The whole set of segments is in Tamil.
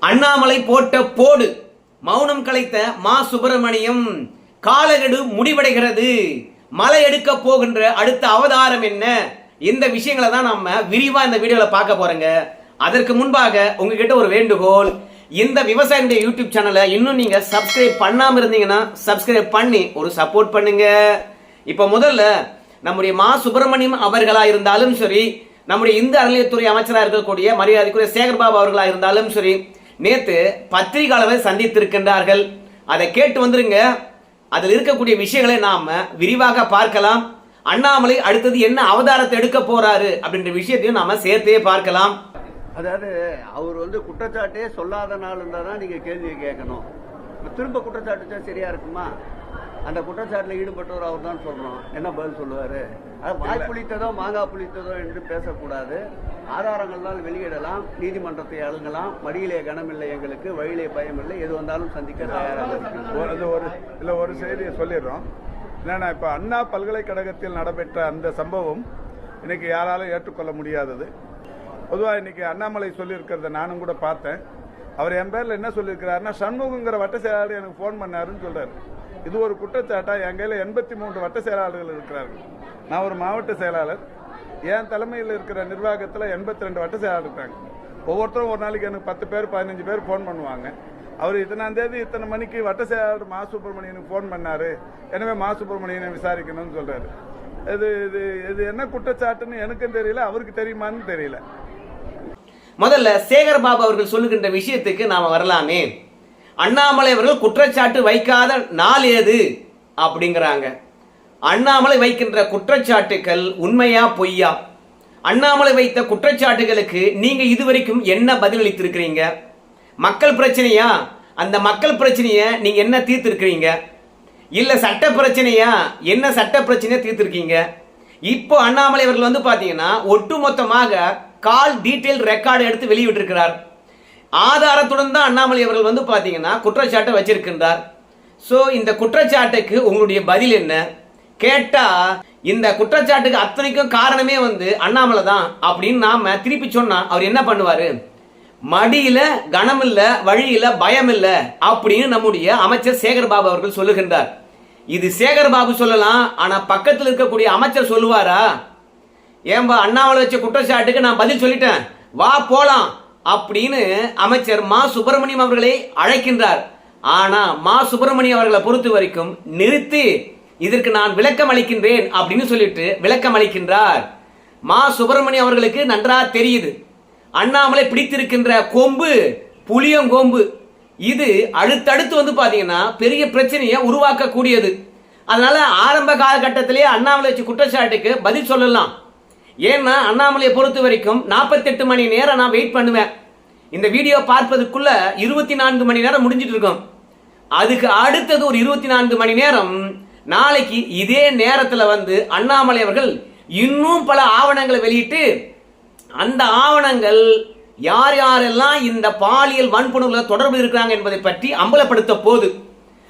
அண்ணாமலை போட்ட போடு. மௌனம் கலைத்த மா. சுப்பிரமணியம் காலகெடு முடிவடைகிறது. மலை எடுக்க போகின்ற அடுத்த அவதாரம் என்ன? இந்த விஷயங்களை தான் நம்ம விரிவா இந்த வீடியோல பார்க்க போறோங்க. அதற்கு முன்பாக உங்ககிட்ட ஒரு வேண்டுகோள். இந்த விவசாயினுடைய யூடியூப் சேனலை இன்னும் நீங்க சப்ஸ்கிரைப் பண்ணாம இருந்தீங்கன்னா சப்ஸ்கிரைப் பண்ணி ஒரு சப்போர்ட் பண்ணுங்க. இப்ப முதல்ல நம்முடைய மா. சுப்பிரமணியம் அவர்களா இருந்தாலும் சரி நம்முடைய இந்து அறநிலையத்துறை அமைச்சராக இருக்கக்கூடிய மரியாதைக்குரிய சேகர்பாபு அவர்களா இருந்தாலும் சரி நேத்து பத்திரிகையாளரை சந்தித்திருக்கின்றார்கள். அதை கேட்டு வந்துருங்க. அதில் இருக்கக்கூடிய விஷயங்களை நாம விரிவாக பார்க்கலாம். அண்ணாமலை அடுத்தது என்ன அவதாரத்தை எடுக்க போறாரு அப்படின்ற விஷயத்தையும் நாம சேர்த்தே பார்க்கலாம். அதாவது அவர் வந்து குற்றச்சாட்டே சொல்லாத நாள் இருந்தால் தான் நீங்கள் கேள்வியை கேட்கணும். திரும்ப குற்றச்சாட்டு சரியா இருக்குமா? அந்த குற்றச்சாட்டில் ஈடுபட்டவர் அவர் தான் சொல்லணும். என்ன பதில் சொல்லுவார்? அது வாய் புளித்ததோ மாங்காய் புளித்ததோ என்று பேசக்கூடாது. ஆதாரங்கள்லாம் வெளியிடலாம். நீதிமன்றத்தை அணுகலாம். மடியிலே கனமில்லை எங்களுக்கு வழியிலே பயமில்லை எது வந்தாலும் சந்திக்க தயாராக அது ஒரு இல்ல ஒரு செய்தியை சொல்லிடுறோம். என்னன்னா இப்ப அண்ணா பல்கலைக்கழகத்தில் நடைபெற்ற அந்த சம்பவம் இன்னைக்கு யாராலும் ஏற்றுக்கொள்ள முடியாதது. பொதுவா இன்னைக்கு அண்ணாமலை சொல்லியிருக்கிறத நானும் கூட பார்த்தேன். அவர் என் பேர்ல என்ன சொல்லியிருக்கிறாருன்னா சண்முகங்கிற வட்ட செயலாளர் எனக்கு ஃபோன் பண்ணாருன்னு சொல்றாரு. இது ஒரு குற்றச்சாட்டா? என் கையில எண்பத்தி மூன்று வட்ட செயலாளர்கள் இருக்கிறார்கள். நான் ஒரு மாவட்ட செயலாளர். என் தலைமையில் இருக்கிற நிர்வாகத்தில் எண்பத்தி ரெண்டு வட்ட செயலாளர் இருக்காங்க. ஒவ்வொருத்தரும் ஒரு நாளைக்கு எனக்கு பத்து பேர் பதினஞ்சு பேர் ஃபோன் பண்ணுவாங்க. அவர் இத்தனாம் தேதி இத்தனை மணிக்கு வட்ட செயலாளர் மா சுப்பிரமணியனுக்கு ஃபோன் பண்ணாரு. எனவே மா சுப்பிரமணியனை விசாரிக்கணும்னு சொல்றாரு. இது இது இது என்ன குற்றச்சாட்டுன்னு எனக்கும் தெரியல அவருக்கு தெரியுமான்னு தெரியல. முதல்ல சேகர் பாபு அவர்கள் சொல்லுகின்ற விஷயத்துக்கு நாம வரலாமே. அண்ணாமலை அவர்கள் குற்றச்சாட்டு வைக்காத நாள் ஏது? அப்படிங்கிறாங்க. அண்ணாமலை வைக்கின்ற குற்றச்சாட்டுகள் உண்மையா பொய்யா? அண்ணாமலை வைத்த குற்றச்சாட்டுகளுக்கு நீங்க இதுவரைக்கும் என்ன பதிலளித்திருக்கிறீங்க? மக்கள் பிரச்சனையா? அந்த மக்கள் பிரச்சனையை நீங்க என்ன தீர்த்திருக்கிறீங்க? இல்ல சட்ட பிரச்சனையா? என்ன சட்ட பிரச்சனையா தீர்த்திருக்கீங்க? இப்போ அண்ணாமலை அவர்கள் வந்து பாத்தீங்கன்னா ஒட்டுமொத்தமாக கால் டீட்டெயில் ரெக்கார்டு எடுத்து வெளியிட்டிருக்கிறார். ஆதாரத்துடன் தான் அண்ணாமலை அவர்கள் வந்து பார்த்தீங்கன்னா குற்றச்சாட்டை வச்சிருக்கின்றார். ஸோ இந்த குற்றச்சாட்டுக்கு உங்களுடைய பதில் என்ன? கேட்டால் இந்த குற்றச்சாட்டுக்கு அத்தனைக்கும் காரணமே வந்து அண்ணாமலை தான் அப்படின்னு நாம திருப்பி சொன்னா அவர் என்ன பண்ணுவார்? மடியில கனம் இல்ல வழியில பயம் இல்ல அப்படின்னு நம்முடைய அமைச்சர் சேகர் பாபு அவர்கள் சொல்லுகின்றார். இது சேகர் பாபு சொல்லலாம் ஆனா பக்கத்தில் இருக்கக்கூடிய அமைச்சர் சொல்லுவாரா? ஏன்பா அண்ணாமலை வச்ச குற்றச்சாட்டுக்கு நான் பதில் சொல்லிட்டேன். வா போலாம். அப்படின்னு அமைச்சர் மா சுப்பிரமணியம் அவர்களை அழைக்கின்றார். ஆனா மா சுப்பிரமணியம் அவர்களை பொறுத்த வரைக்கும் நிறுத்தி இதற்கு நான் விளக்கம் அளிக்கின்றேன் அப்படின்னு சொல்லிட்டு விளக்கம் அளிக்கின்றார். மா சுப்பிரமணியம் அவர்களுக்கு நன்றா தெரியுது. அண்ணாமலை பிடித்திருக்கின்ற கொம்பு புளியங்கொம்பு இது அடுத்தடுத்து வந்து பாத்தீங்கன்னா பெரிய பிரச்சனையை உருவாக்கக்கூடியது. அதனால ஆரம்ப காலகட்டத்திலேயே அண்ணாமலை குற்றச்சாட்டுக்கு பதில் சொல்லலாம். ஏன்னா அண்ணாமலையை பொறுத்த வரைக்கும் நாற்பத்தெட்டு மணி நேரம் நான் வெயிட் பண்ணுவேன். இந்த வீடியோ பார்ப்பதுக்குள்ள இருபத்தி நான்கு மணி நேரம் முடிஞ்சிட்டு இருக்கும். அதுக்கு அடுத்தது ஒரு இருபத்தி நான்கு மணி நேரம் நாளைக்கு இதே நேரத்தில் வந்து அண்ணாமலை அவர்கள் இன்னும் பல ஆவணங்களை வெளியிட்டு அந்த ஆவணங்கள் யார் யாரெல்லாம் இந்த பாலியல் வன்புணர்வுல தொடர்பு இருக்கிறாங்க என்பதை பற்றி அம்பலப்படுத்த போது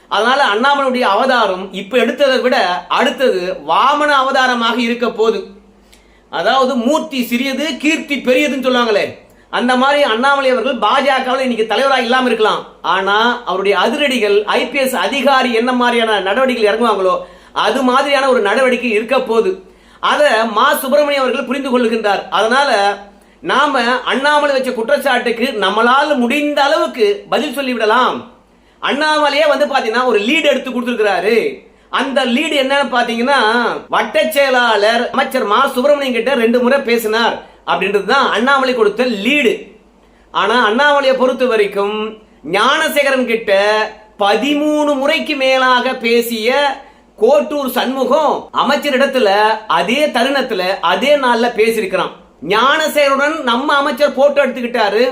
அதனால அண்ணாமலையுடைய அவதாரம் இப்ப எடுத்ததை விட அடுத்தது வாமன அவதாரமாக இருக்க போது. அதாவது மூர்த்தி சிறியது கீர்த்தி பெரியதுன்னு சொல்லுவாங்களே. அந்த மாதிரி அண்ணாமலை அவர்கள் பாஜகவில் இன்னைக்கு தலைவராக இல்லாமல் இருக்கலாம். ஆனால் அவருடைய அதிரடிகள் ஐபிஎஸ் அதிகாரி என்ன மாதிரியான நடவடிக்கைகள் இறங்குவாங்களோ அது மாதிரியான ஒரு நடவடிக்கை இருக்க போகுது. அதை மா சுப்பிரமணியம் அவர்கள் புரிந்து கொள்ளுகின்றார் அதனால நாம அண்ணாமலை வச்ச குற்றச்சாட்டுக்கு நம்மளால் முடிந்த அளவுக்கு பதில் சொல்லிவிடலாம். அண்ணாமலையே வந்து பார்த்தீங்கன்னா ஒரு லீடு எடுத்து கொடுத்துருக்கிறாரு. அந்த லீடு என்னன்னு பாத்தீங்கன்னா வட்ட செயலாளர் அமைச்சர் மா. சுப்பிரமணியம் கிட்ட ரெண்டு முறை பேசினார். அப்படின்றது தான் அண்ணாமலை கொடுத்த லீடு ஆனா அண்ணாமலையை பொறுத்த வரைக்கும் ஞானசேகரன் கிட்ட பதிமூணு முறைக்கு மேலாக பேசிய கோட்டூர் சண்முகம் அமைச்சரிடத்துல அதே தருணத்துல அதே நாள்ல பேசியிருக்கிறான். ஞானசேகரனுடன் நம்ம அமைச்சர் போட்டோ எடுத்துக்கிட்டாரு.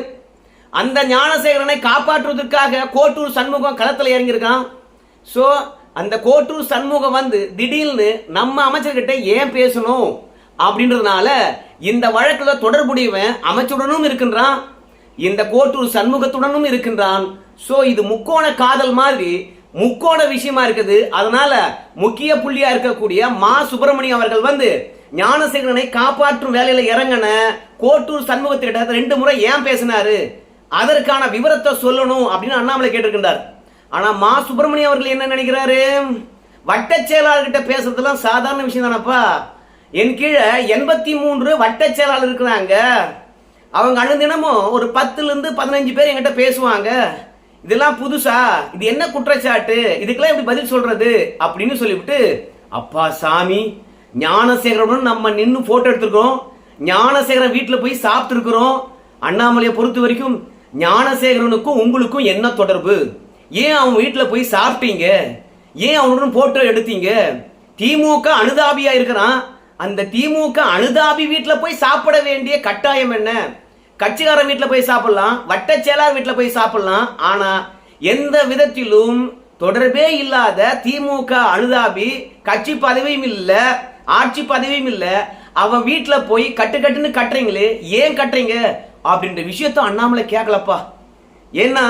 அந்த ஞானசேகரனை காப்பாற்றுவதற்காக கோட்டூர் சண்முகம் களத்தில் இறங்கியிருக்கான். ஸோ அந்த கோட்டூர் சண்முகம் வந்து திடீர்னு நம்ம அமைச்சர்கிட்ட ஏன் பேசணும்? அப்படின்றதுனால இந்த வழக்கில் தொடர்புடையவன் அமைச்சருடனும் இருக்கின்றான் இந்த கோட்டூர் சண்முகத்துடனும் இருக்கின்றான். ஸோ இது முக்கோண காதல் மாதிரி முக்கோண விஷயமா இருக்குது. அதனால முக்கிய புள்ளியா இருக்கக்கூடிய மா சுப்பிரமணியம் அவர்கள் வந்து ஞானசேகரனை காப்பாற்றும் வேலையில இறங்கின கோட்டூர் சண்முகத்திட்ட ரெண்டு முறை ஏன் பேசினாரு? அதற்கான விவரத்தை சொல்லணும் அப்படின்னு அண்ணாமலை கேட்டிருக்கின்றார். ஆனா மா சுப்பிரமணியம் அவர்கள் என்ன நினைக்கிறாரு? வட்டச் செயலாளர்கிட்ட பேசுறதெல்லாம் சாதாரண விஷயம் தானப்பா என் கீழே எண்பத்தி மூன்று வட்டச் செயலாளர் இருக்கிறாங்க. அவங்க அனுதினமும் ஒரு பத்துல இருந்து பதினஞ்சு பேர் என்கிட்ட பேசுவாங்க. இதெல்லாம் புதுசா? இது என்ன குற்றச்சாட்டு? இதுக்கெல்லாம் எப்படி பதில் சொல்றது? அப்படின்னு சொல்லிவிட்டு அப்பா சாமி ஞானசேகரனும் நம்ம நின்று போட்டோ எடுத்திருக்கிறோம். ஞானசேகரன் வீட்டில் போய் சாப்பிட்டு இருக்கிறோம் அண்ணாமலையை பொறுத்த வரைக்கும் ஞானசேகரனுக்கும் உங்களுக்கும் என்ன தொடர்பு? ஏன் அவன் வீட்டில் போய் சாப்பிட்டீங்க? ஏன் அவனுடன் போட்டோ எடுத்தீங்க? திமுக அனுதாபியா இருக்கிறான். அந்த திமுக அனுதாபி வீட்டில் போய் சாப்பிட வேண்டிய கட்டாயம் என்ன? கட்சிக்காரன் வீட்டில் போய் சாப்பிடலாம் வட்டச்செயலார் வீட்டில் போய் சாப்பிடலாம். ஆனா எந்த விதத்திலும் தொடர்பே இல்லாத திமுக அனுதாபி கட்சி பதவியும் இல்லை ஆட்சி பதவியும் இல்லை. அவன் வீட்டில் போய் கட்டு கட்டுன்னு கட்டுறீங்களே ஏன் கட்டுறீங்க? அப்படின்ற விஷயத்த அண்ணாமலை கேட்கலப்பா ஏன்னா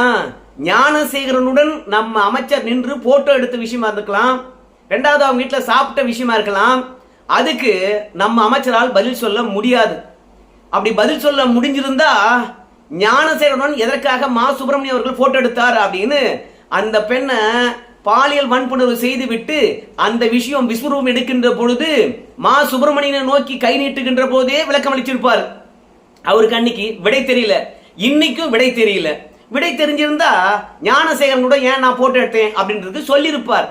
ஞானசேகரனுடன் நம்ம அமைச்சர் நின்று போட்டோ எடுத்த விஷயமா இருக்கலாம். ரெண்டாவது அவங்க வீட்டில் சாப்பிட்ட விஷயமா இருக்கலாம். அதுக்கு நம்ம அமைச்சரால் பதில் சொல்ல முடியாது. அப்படி பதில் சொல்ல முடிஞ்சிருந்தா ஞானசேகரனுடன் எதற்காக மா சுப்பிரமணியம் அவர்கள் போட்டோ எடுத்தார் அப்படின்னு அந்த பெண்ணை பாலியல் வன்புணர்வு செய்து விட்டு அந்த விஷயம் விஸ்வரூபம் எடுக்கின்ற பொழுது மா சுப்பிரமணியனை நோக்கி கை நீட்டுகின்ற போதே விளக்கம் அளிச்சிருப்பார் அவருக்கு அன்னைக்கு விடை தெரியல. இன்னைக்கும் விடை தெரியல. விடை தெரிஞ்சிருந்தா ஞானசேகரன் கூட ஏன் நான் போட்டோ எடுத்தேன் அப்படின்றது சொல்லியிருப்பார்.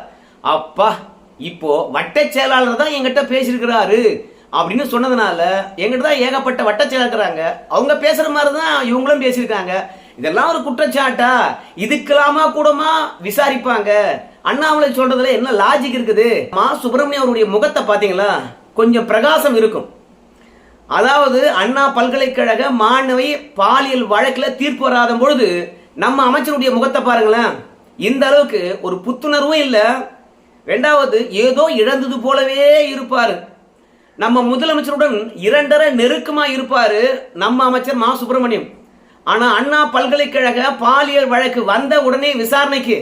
அப்பா இப்போ வட்ட செயலாளர் தான் எங்கிட்ட பேசியிருக்கிறாரு அப்படின்னு சொன்னதுனால எங்கிட்ட தான் ஏகப்பட்ட வட்ட செயலாக்குறாங்க அவங்க பேசுற மாதிரி தான் இவங்களும் பேசியிருக்காங்க. இதெல்லாம் ஒரு குற்றச்சாட்டா? இதுக்கெல்லாமா கூடமா விசாரிப்பாங்க? அண்ணாமலை சொல்றதுல என்ன லாஜிக் இருக்குது? மா சுப்பிரமணியம் அவருடைய முகத்தை பாத்தீங்களா கொஞ்சம் பிரகாசம் இருக்கும். அதாவது அண்ணா பல்கலைக்கழக மாணவி பாலியல் வழக்கில் தீர்ப்பு வராத பொழுது நம்ம அமைச்சருடைய முகத்தை பாருங்களேன். இந்த அளவுக்கு ஒரு புத்துணர்வும் இல்லை. ரெண்டாவது ஏதோ இழந்தது போலவே இருப்பார். நம்ம முதலமைச்சருடன் இரண்டரை நெருக்கமாக இருப்பார் நம்ம அமைச்சர் மா. சுப்பிரமணியம். ஆனால் அண்ணா பல்கலைக்கழக பாலியல் வழக்கு வந்த உடனே விசாரணைக்கு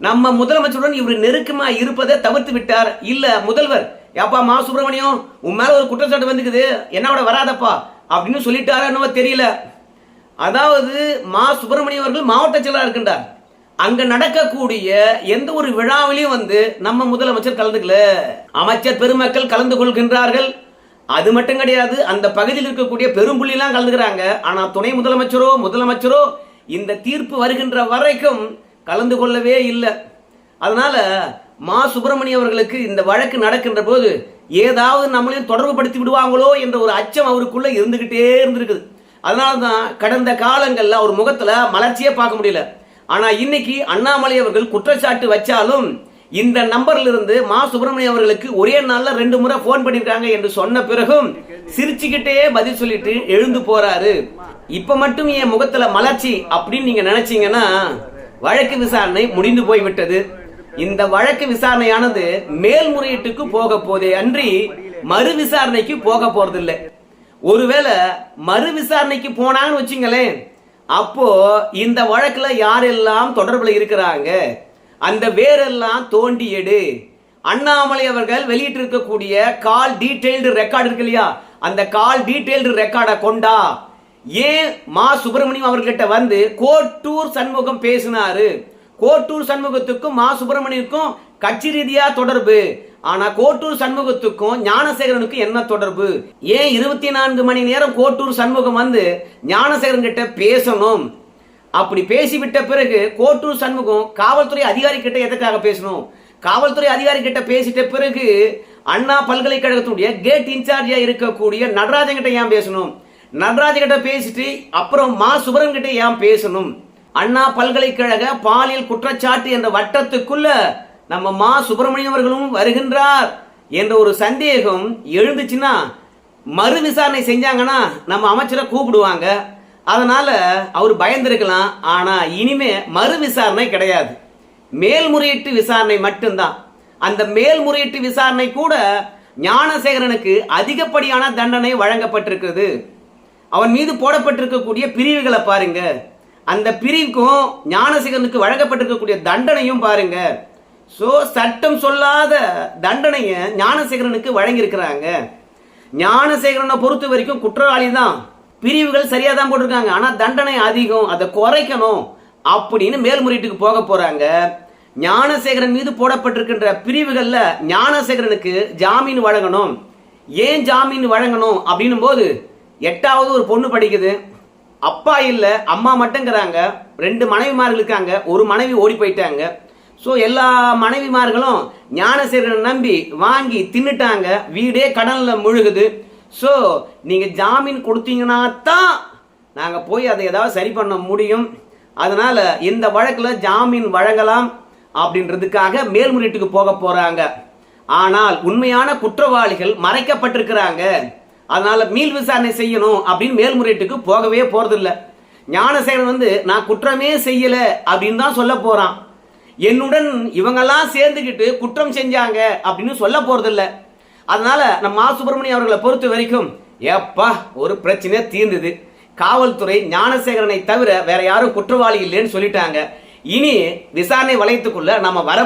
நம்ம முதலமைச்சருடன் இவர் நெருக்கமாக இருப்பதை தவிர்த்து விட்டார். இல்லை முதல்வர் ஏப்பா மா சுப்பிரமணியம் உன் மேல ஒரு குற்றச்சாட்டு வந்துக்குது. என்ன விட வராதப்பா. அப்படின்னு சொல்லிட்டாரா என்னவோ தெரியல. அதாவது மா சுப்பிரமணியம் அவர்கள் மாவட்ட செயலாளர் இருக்கின்றார். அங்க நடக்கக்கூடிய எந்த ஒரு விழாவிலையும் வந்து நம்ம முதலமைச்சர் கலந்துக்கல. அமைச்சர் பெருமக்கள் கலந்து கொள்கின்றார்கள். அது மட்டும் கிடையாது அந்த பகுதியில் இருக்கக்கூடிய பெரும்புள்ளிலாம் கலந்துக்கிறாங்க. ஆனா துணை முதலமைச்சரோ முதலமைச்சரோ இந்த தீர்ப்பு வருகின்ற வரைக்கும் கலந்து கொள்ளவே இல்லை. அதனால மா சுப்பிரமணியம் அவர்களுக்கு இந்த வழக்கு நடக்கின்ற போது ஏதாவது நம்மளையும் தொடர்பு படுத்தி விடுவாங்களோ என்ற ஒரு அச்சம் அவருக்குள்ள இருந்துகிட்டே இருந்திருக்குது. அதனால தான் கடந்த காலங்களில் அவர் முகத்துல மலர்ச்சியே பார்க்க முடியல. ஆனா இன்னைக்கு அண்ணாமலை அவர்கள் குற்றச்சாட்டு வச்சாலும் இந்த நம்பர்ல இருந்து மா சுப்பிரமணியம் அவர்களுக்கு ஒரே நாள்ல ரெண்டு முறை போன் பண்ணிருக்காங்க என்று சொன்ன பிறகும் சிரிச்சுக்கிட்டே பதில் சொல்லிட்டு எழுந்து போறாரு. இப்ப மட்டும் என் முகத்துல மலர்ச்சி அப்படின்னு நீங்க நினைச்சீங்கன்னா வழக்கு விசாரணை முடிந்து போய்விட்டது. இந்த வழக்கு விசாரணையானது மேல்முறையீட்டுக்கு போக போதே அன்றி மறு விசாரணைக்கு போக போறதில்லை. ஒருவேளை மறு விசாரணைக்கு போனாங்கன்னு வச்சுங்களேன் அப்போ இந்த வழக்குல யாரெல்லாம் தொடர்புல இருக்கிறாங்க அந்த வேரெல்லாம் தோண்டி எடு. அண்ணாமலை அவர்கள் வெளியிட்டிருக்கக்கூடிய கால் டீடைல்டு ரெக்கார்டு இருக்கு இல்லையா? அந்த கால் டீடைல்டு ரெக்கார்டை கொண்டா ஏன் மா சுப்பிரமணியம் அவர்கிட்ட வந்து கோட்டூர் சண்முகம் பேசினாரு? கோட்டூர் சண்முகத்துக்கும் மா சுப்பிரமணியனுக்கும் கட்சி ரீதியா தொடர்பு. ஆனா கோட்டூர் சண்முகத்துக்கும் ஞானசேகரனுக்கும் என்ன தொடர்பு? ஏன் இருபத்தி நான்கு மணி நேரம் கோட்டூர் சண்முகம் வந்து ஞானசேகரன் கிட்ட பேசணும்? அப்படி பேசிவிட்ட பிறகு கோட்டூர் சண்முகம் காவல்துறை அதிகாரி கிட்ட எதற்காக பேசணும்? காவல்துறை அதிகாரி கிட்ட பேசிட்ட பிறகு அண்ணா பல்கலைக்கழகத்துடைய கேட் இன்சார்ஜா இருக்கக்கூடிய நடராஜன் கிட்ட ஏன் பேசணும்? நடராஜன் கிட்ட பேசிட்டு அப்புறம் மா சுபரன் கிட்ட ஏன் பேசணும்? அண்ணா பல்கலைக்கழக பாலியல் குற்றச்சாட்டு என்ற வட்டத்துக்குள்ள நம்ம மா சுப்பிரமணியம் அவர்களும் வருகின்றார் என்ற ஒரு சந்தேகம் எழுந்துச்சுன்னா மறு விசாரணை செஞ்சாங்கன்னா நம்ம அமைச்சரை கூப்பிடுவாங்க. அதனால அவர் பயந்திருக்கலாம். ஆனா இனிமே மறு விசாரணை கிடையாது. மேல்முறையீட்டு விசாரணை மட்டும்தான். அந்த மேல்முறையீட்டு விசாரணை கூட ஞானசேகரனுக்கு அதிகப்படியான தண்டனை வழங்கப்பட்டிருக்கிறது. அவன் மீது போடப்பட்டிருக்கக்கூடிய பிரிவுகளை பாருங்க. அந்த பிரிவுக்கும் ஞானசேகரனுக்கு வழங்கப்பட்டிருக்கக்கூடிய தண்டனையும் பாருங்க. ஸோ சட்டம் சொல்லாத தண்டனையை ஞானசேகரனுக்கு வழங்கியிருக்கிறாங்க. ஞானசேகரனை பொறுத்த வரைக்கும் குற்றவாளி தான் பிரிவுகள் சரியாக தான் போட்டிருக்காங்க. ஆனால் தண்டனை அதிகம். அதை குறைக்கணும் அப்படின்னு மேல்முறையீட்டுக்கு போக போகிறாங்க ஞானசேகரன் மீது போடப்பட்டிருக்கின்ற பிரிவுகளில் ஞானசேகரனுக்கு ஜாமீன் வழங்கணும். ஏன் ஜாமீன் வழங்கணும்? அப்படின்னும் போது எட்டாவது ஒரு பொண்ணு படிக்குது. அப்பா இல்லை அம்மா மட்டுங்கிறாங்க. ரெண்டு மனைவிமார்கள் இருக்காங்க. ஒரு மனைவி ஓடி போயிட்டாங்க. ஸோ எல்லா மனைவிமார்களும் ஞானசேகரனை நம்பி வாங்கி தின்னுட்டாங்க. வீடே கடலில் முழுகுது. ஸோ நீங்கள் ஜாமீன் கொடுத்தீங்கன்னா தான் நாங்கள் போய் அதை ஏதாவது சரி பண்ண முடியும். அதனால் இந்த வழக்கில் ஜாமீன் வழங்கலாம் அப்படின்றதுக்காக மேல்முறையீட்டுக்கு போக போகிறாங்க ஆனால் உண்மையான குற்றவாளிகள் மறைக்கப்பட்டிருக்கிறாங்க. அதனால மீள் விசாரணை செய்யணும் அப்படின்னு மேல்முறையீட்டுக்கு போகவே போறதில்ல. ஞானசேகரன் வந்து நான் குற்றமே செய்யல அப்படின்னு தான் சொல்ல போறான். என்னுடன் இவங்கெல்லாம் சேர்ந்துக்கிட்டு குற்றம் செஞ்சாங்க அப்படின்னு சொல்ல போறதில்ல. அதனால நம்ம மா. சுப்பிரமணியம் அவர்களை பொறுத்த வரைக்கும் ஏப்பா ஒரு பிரச்சனை தீர்ந்தது. காவல்துறை ஞானசேகரனை தவிர வேற யாரும் குற்றவாளி இல்லைன்னு சொல்லிட்டாங்க. இனி விசாரணை வளையத்துக்குள்ள நம்ம வர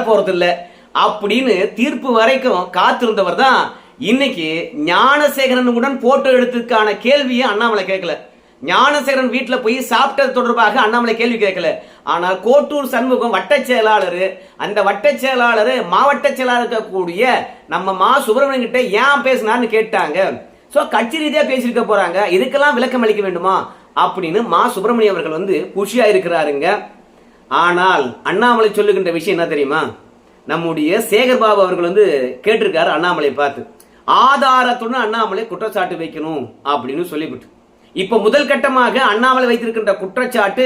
அப்படின்னு தீர்ப்பு வரைக்கும் காத்திருந்தவர் தான் இன்னைக்கு ஞானசேகரனுடன் போட்டோ எடுத்ததுக்கான கேள்வியை அண்ணாமலை கேட்கல. ஞானசேகரன் வீட்டில் போய் சாப்பிட்டது தொடர்பாக அண்ணாமலை கேள்வி கேட்கல. ஆனால் கோட்டூர் சண்முகம் வட்டச் செயலாளர் அந்த வட்டச் செயலாளர் மாவட்ட செயலாளர் இருக்கக்கூடிய நம்ம மா சுப்பிரமணியன் கிட்ட ஏன் பேசினார்னு கேட்டாங்க. ஸோ கட்சி ரீதியாக பேசியிருக்க போறாங்க. இதுக்கெல்லாம் விளக்கம் அளிக்க வேண்டுமா? அப்படின்னு மா சுப்பிரமணியம் அவர்கள் வந்து குஷியா இருக்கிறாருங்க. ஆனால் அண்ணாமலை சொல்லுகின்ற விஷயம் என்ன தெரியுமா? நம்முடைய சேகர் பாபு அவர்கள் வந்து கேட்டிருக்காரு அண்ணாமலை பார்த்து. ஆதாரத்துடன் அண்ணாமலை குற்றச்சாட்டு வைக்கணும் அப்படின்னு சொல்லிவிட்டு. இப்ப முதல் கட்டமாக அண்ணாமலை வைத்திருக்கின்ற குற்றச்சாட்டு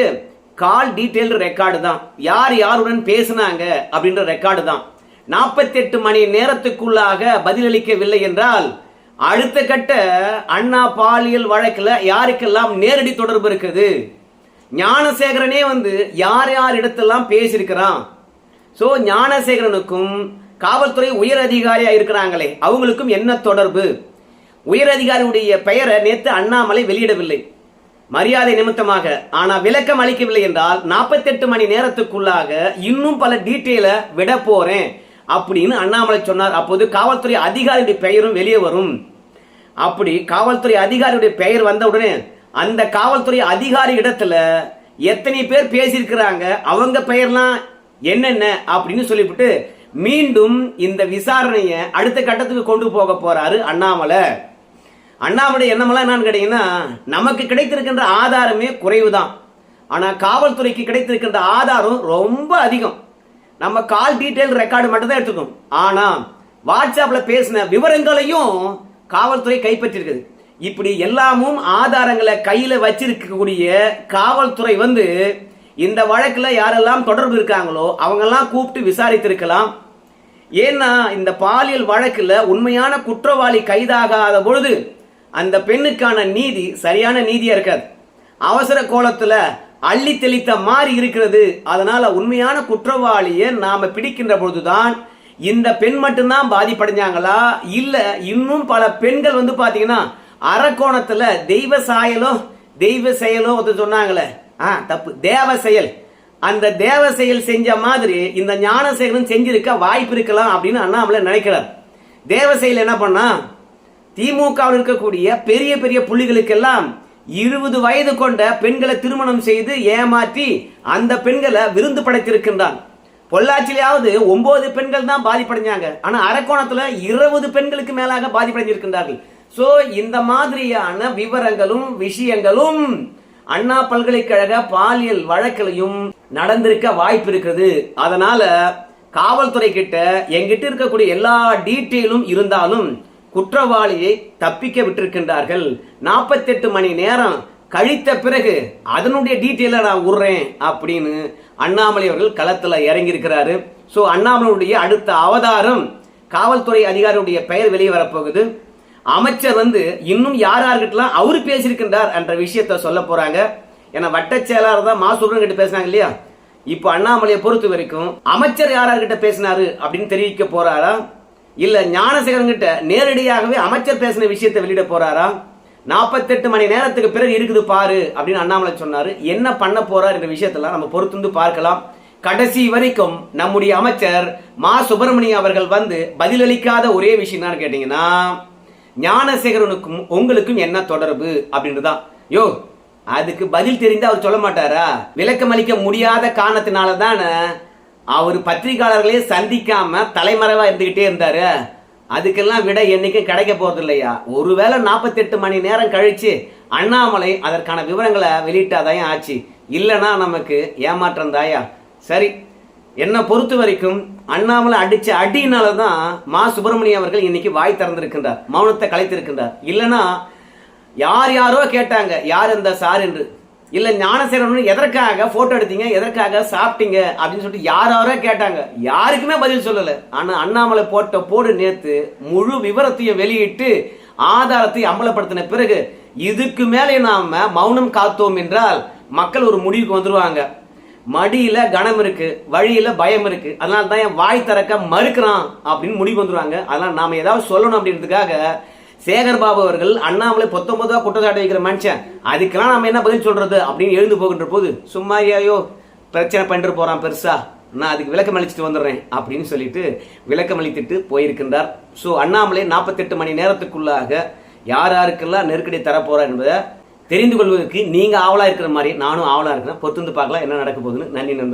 கால் டீட்டெயில் ரெக்கார்டு தான். யார் யாருடன் பேசினாங்க அப்படின்ற ரெக்கார்டு தான். 48 மணி நேரத்துக்குள்ளாக பதிலளிக்கவில்லை என்றால் அடுத்த கட்ட அண்ணா பாலியல் வழக்கில் யாருக்கெல்லாம் நேரடி தொடர்பு இருக்குது? ஞானசேகரனே வந்து யார் யார் இடத்தெல்லாம் பேசியிருக்கிறான்? ஸோ ஞானசேகரனுக்கும் காவல்துறை உயர் அதிகாரியா இருக்கிறாங்களே அவங்களுக்கும் என்ன தொடர்பு? உயர் அதிகாரியுடைய பெயரை நேத்து அண்ணாமலை வெளியிடவில்லை. மரியாதை நிமித்தமாக ஆனா விளக்கம் அளிக்கவில்லை என்றால் 48 மணி நேரத்துக்குள்ளாக இன்னும் பல டீட்டெயிலை விட போறேன் அப்படின்னு அண்ணாமலை சொன்னார். அப்போது காவல்துறை அதிகாரியுடைய பெயரும் வெளியே வரும். அப்படி காவல்துறை அதிகாரியுடைய பெயர் வந்த உடனே அந்த காவல்துறை அதிகாரி இடத்துல எத்தனை பேர் பேசியிருக்கிறாங்க அவங்க பெயர்லாம் என்னென்ன அப்படின்னு சொல்லிவிட்டு மீண்டும் இந்த விசாரணையை அடுத்த கட்டத்துக்கு கொண்டு போக போறாரு அண்ணாமலை. அண்ணாமலை என்னமெல்லாம் என்னன்னு கேட்டீங்கன்னா நமக்கு கிடைத்திருக்கின்ற ஆதாரமே குறைவு தான் ஆனால் காவல்துறைக்கு கிடைத்திருக்கின்ற ஆதாரம் ரொம்ப அதிகம். நம்ம கால் டீட்டெயில் ரெக்கார்டு மட்டும் தான் எடுத்துக்கணும். ஆனால் வாட்ஸ்அப்பில் பேசின விவரங்களையும் காவல்துறை கைப்பற்றிருக்குது. இப்படி எல்லாமும் ஆதாரங்களை கையில் வச்சிருக்கக்கூடிய காவல்துறை வந்து இந்த வழக்கில் யாரெல்லாம் தொடர்பு இருக்காங்களோ அவங்கெல்லாம் கூப்பிட்டு விசாரித்திருக்கலாம். ஏன்னா இந்த பாலியல் வழக்கில் உண்மையான குற்றவாளி கைதாகாத பொழுது அந்த பெண்ணுக்கான நீதி சரியான நீதியாக இருக்காது. அவசர கோலத்தில் அள்ளி தெளித்த மாதிரி இருக்கிறது. அதனால உண்மையான குற்றவாளியை நாம பிடிக்கின்ற பொழுதுதான் இந்த பெண் மட்டும்தான் பாதிப்படைஞ்சாங்களா? இல்ல இன்னும் பல பெண்கள் வந்து பாத்தீங்கன்னா அரக்கோணத்துல தெய்வ சாயலோ தெய்வ செயலோ வந்து சொன்னாங்களே. ஆ தப்பு. தேவ செயல் அந்த தேவ செயல் செஞ்ச மாதிரி இந்த ஞானசேகரன் செஞ்சிருக்க வாய்ப்பு இருக்கலாம் அப்படின்னு அண்ணாமலை நினைக்கிறார். தேவ செயல் என்ன பண்ணா? திமுகவில் இருக்கக்கூடிய பெரிய பெரிய புள்ளிகளுக்கெல்லாம் இருபது வயது கொண்ட பெண்களை திருமணம் செய்து ஏமாற்றி அந்த பெண்களை விருந்து படைத்திருக்கின்றான். பொள்ளாச்சியிலாவது ஒன்பது பெண்கள் தான் பாதிப்படைஞ்சாங்க. ஆனா அரக்கோணத்துல இருபது பெண்களுக்கு மேலாக பாதிப்படைஞ்சிருக்கின்றார்கள். சோ இந்த மாதிரியான விவரங்களும் விஷயங்களும் அண்ணா பல்கலைக்கழக பாலியல் வழக்கிலையும் நடந்திருக்க வாய்ப்பு இருக்குது அதனால காவல்துறை கிட்ட எங்கிட்ட இருக்கக்கூடிய எல்லா டீட்டெயிலும் இருந்தாலும் குற்றவாளியை தப்பிக்க விட்டிருக்கின்றார்கள். 48 மணி நேரம் கழித்த பிறகு அதனுடைய டீட்டெயிலை நான் விடுறேன் அப்படின்னு அண்ணாமலை அவர்கள் களத்தில் இறங்கியிருக்கிறாரு. ஸோ அண்ணாமலையுடைய அடுத்த அவதாரம் காவல்துறை அதிகாரியுடைய பெயர் வெளியே வரப்போகுது. அமைச்சர் வந்து இன்னும் யார் யார்கிட்டலாம் அவர் பேசியிருக்கின்றார் என்ற விஷயத்த சொல்ல போறாங்க. ஏன்னா வட்ட செயலாளர் தான் மாசூரன் கிட்ட பேசினாங்க இல்லையா? இப்போ அண்ணாமலையை பொறுத்த வரைக்கும் அமைச்சர் யார் யார்கிட்ட பேசினாரு அப்படின்னு தெரிவிக்க போறாரா? இல்ல ஞானசேகரன் கிட்ட நேரடியாகவே அமைச்சர் பேசின விஷயத்தை வெளியிட போறாரா? 48 மணி நேரத்துக்கு பிறகு இருக்குது பாரு அப்படின்னு அண்ணாமலை சொன்னாரு. என்ன பண்ண போறார் என்ற விஷயத்தெல்லாம் நம்ம பொறுத்து பார்க்கலாம். கடைசி வரைக்கும் நம்முடைய அமைச்சர் மா சுப்பிரமணியம் அவர்கள் வந்து பதிலளிக்காத ஒரே விஷயம் என்னன்னு கேட்டீங்கன்னா ஞானசேகரனுக்கும் உங்களுக்கும் என்ன தொடர்பு? அப்படின்றதான் யோ அதுக்கு பதில் தெரிந்து அவர் சொல்ல மாட்டாரா? விளக்கம் அளிக்க முடியாத காரணத்தினால தானே அவர் பத்திரிகையாளர்களே சந்திக்காம தலைமறைவா இருந்துகிட்டே இருந்தாரு. அதுக்கெல்லாம் விட என்னைக்கும் கிடைக்க போறது இல்லையா ஒருவேளை நாற்பத்தெட்டு மணி நேரம் கழிச்சு அண்ணாமலை அதற்கான விவரங்களை வெளியிட்டாதாயும் ஆச்சு. இல்லைன்னா நமக்கு ஏமாற்றம் தாயா? சரி என்னை பொறுத்த வரைக்கும் அண்ணாமலை அடிச்ச அடியினால தான் மா சுப்பிரமணியம் அவர்கள் இன்னைக்கு வாய் திறந்திருக்கின்றார் மௌனத்தை கலைத்திருக்கின்றார். இல்லைன்னா யார் யாரோ கேட்டாங்க யார் இந்த சார் என்று? இல்ல ஞானசேரன் எதற்காக போட்டோ எடுத்தீங்க எதற்காக சாப்பிட்டீங்க? அப்படின்னு சொல்லிட்டு யார் யாரோ கேட்டாங்க. யாருக்குமே பதில் சொல்லல. ஆனா அண்ணாமலை போட்ட போடு நேத்து முழு விவரத்தையும் வெளியிட்டு ஆதாரத்தை அம்பலப்படுத்தின பிறகு இதுக்கு மேலே நாம மௌனம் காத்தோம் என்றால் மக்கள் ஒரு முடிவுக்கு வந்துருவாங்க. மடியில கனம் இருக்கு வழியில பயம் இருக்கு. அதனால தான் என் வாய் திறக்க மறுக்கிறான் அப்படின்னு முடிவு வந்துருவாங்க. அதனால நாம ஏதாவது சொல்லணும் அப்படின்றதுக்காக சேகர் பாபு அவர்கள் அண்ணாமலை பொத்தொன்பதா குற்றச்சாட்டு வைக்கிற மனுஷன். அதுக்கெல்லாம் நம்ம என்ன பதில் சொல்றது அப்படின்னு எழுந்து போகின்ற போது சும்மா ஐயோ பிரச்சனை பண்ணிட்டு போறான் பெருசா. நான் அதுக்கு விளக்கம் அளிச்சுட்டு வந்துடுறேன் அப்படின்னு சொல்லிட்டு விளக்கம் அளித்துட்டு போயிருக்கின்றார். ஸோ அண்ணாமலை நாற்பத்தெட்டு மணி நேரத்துக்குள்ளாக யார் யாருக்கெல்லாம் நெருக்கடி தரப்போறார் என்பதை தெரிந்து கொள்வதற்கு நீங்க ஆவலா இருக்கிற மாதிரி நானும் ஆவலா இருக்கிறேன். பொறுத்து வந்து பார்க்கலாம் என்ன நடக்க போகுதுன்னு. நன்றி நண்பர்களே.